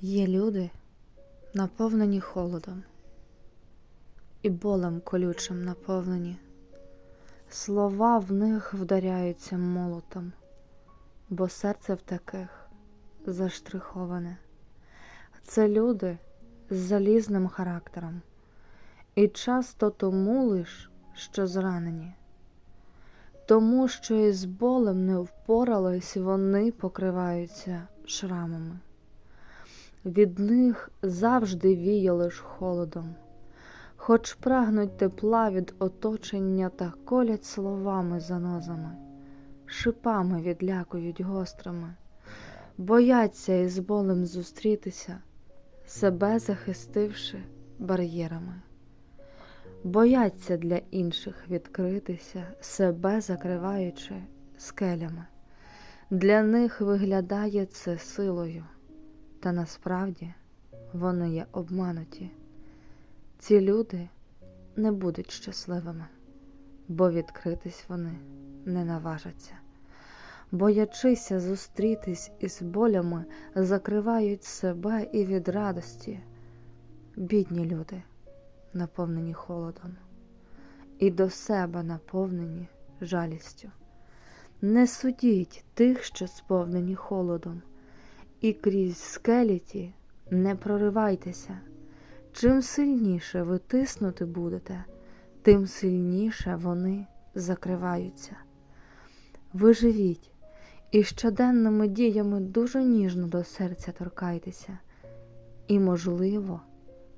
Є люди, наповнені холодом, і болем колючим наповнені. Слова в них вдаряються молотом, бо серце в таких заштриховане. Це люди з залізним характером, і часто тому лиш, що зранені. Тому що із болем не впорались, вони покриваються шрамами. Від них завжди віє лиш холодом, хоч прагнуть тепла від оточення та колять словами занозами, шипами відлякують гострими, бояться із болем зустрітися, себе захистивши бар'єрами, бояться для інших відкритися, себе закриваючи скелями. Для них виглядає це силою. Та насправді вони є обмануті. Ці люди не будуть щасливими, бо відкритись вони не наважаться. Боячися зустрітись із болями, закривають себе і від радості. Бідні люди, наповнені холодом, і до себе наповнені жалістю. Не судіть тих, що сповнені холодом і крізь скелеті не проривайтеся. Чим сильніше ви тиснути будете, тим сильніше вони закриваються. Ви живіть і щоденними діями дуже ніжно до серця торкайтеся, і, можливо,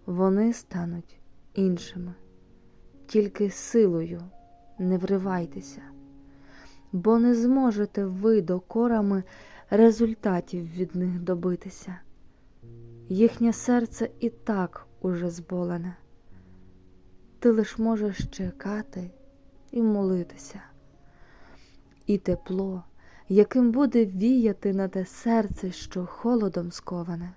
вони стануть іншими. Тільки силою не вривайтеся, бо не зможете ви докорами результатів від них добитися. Їхнє серце і так уже зболене. Ти лиш можеш чекати і молитися. І тепло, яким буде віяти на те серце, що холодом сковане,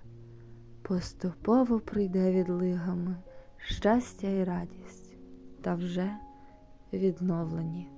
поступово прийде відлигами щастя і радість, та вже відновлені.